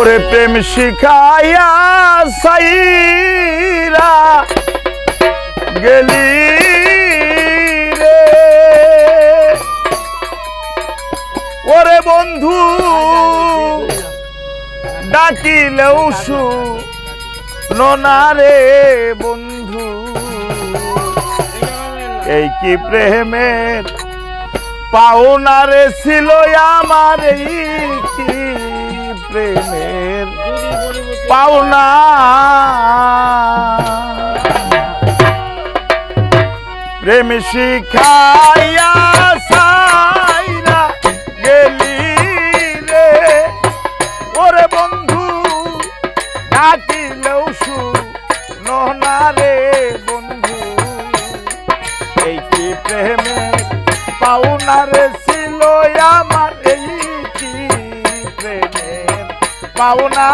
ওরে প্রেম শিখাইয়া সাইরা গেলি রে। ওরে বন্ধু, ডাকিলেও সু রে বন্ধু। এই কি প্রেমের পাওনারে ছিল আমার এই কি প্রেমের পাওনা। প্রেম শিখাইয়া সাইরা গেলি রে। ওরে বন্ধু ডাকিলেও সু নহনা রে বন্ধু। এই কি প্রেমের পাওনা রে ছিল আমার এই পাওনা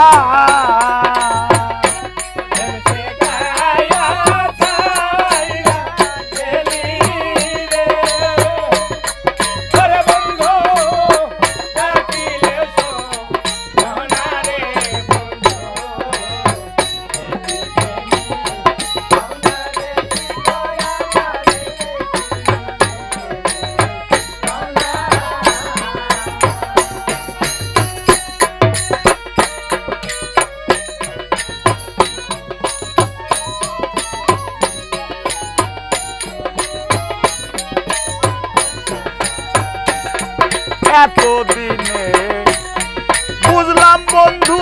বন্ধু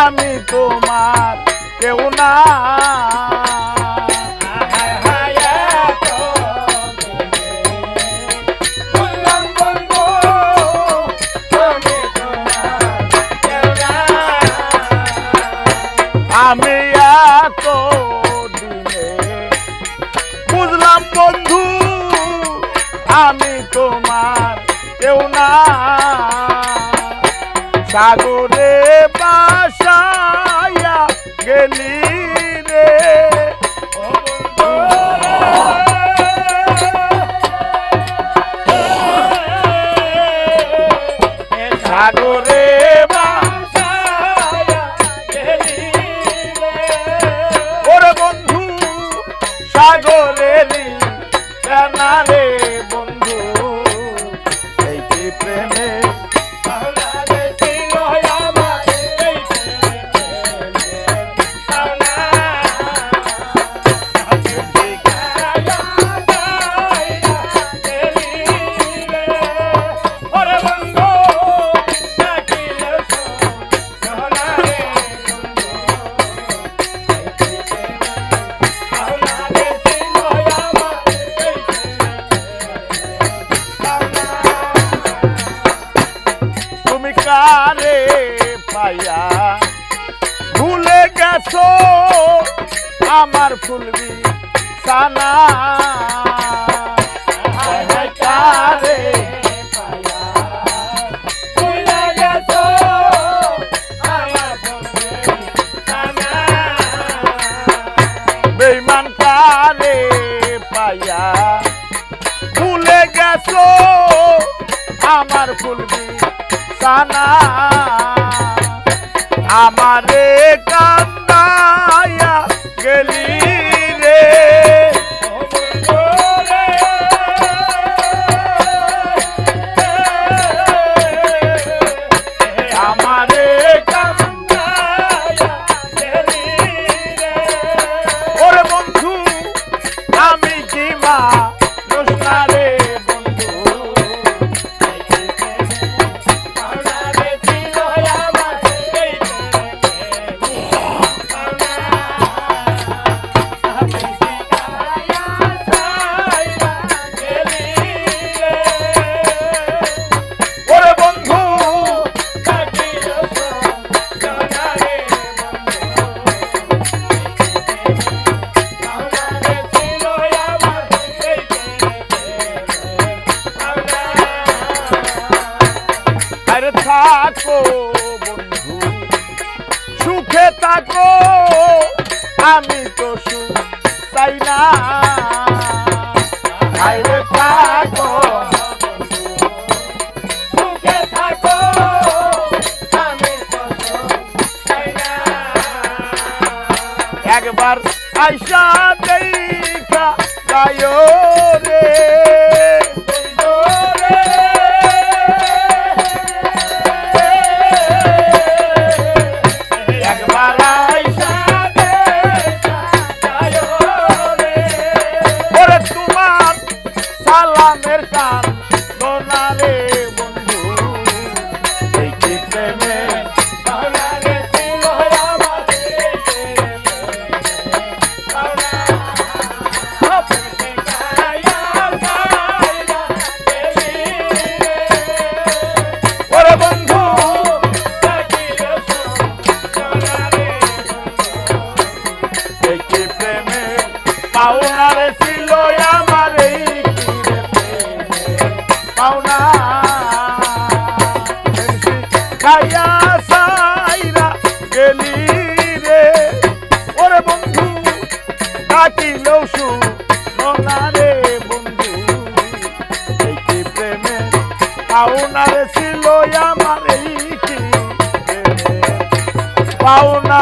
আমি তোমার কেউ না। আমি এত দিনে বুঝলাম বন্ধু আমি তোমার কেউ না। সাগরে বাসায়া গেলি। গেছো আমার ফুলবি সানা। বেইমান কারে পাইয়া ভুলে গেছো আমার ফুলবি সানা। আমারে কান্দায়া গেলি রে। আমারে কান্দায়া গেলি রে। ওরে বন্ধু আমি কি মা আর থাকো বন্ধু। সুখে থাকো, আমি তো সুখ চাই না। আরে থাকো একবার আইসা দেখা গায়ো পাওনা খাইয়া সাইরা গেলি রে। ওরে বন্ধু কাটিলেও সু নোনা রে বন্ধু। এই প্রেমে পাওনারে ছিল আমার এই কি পাওনা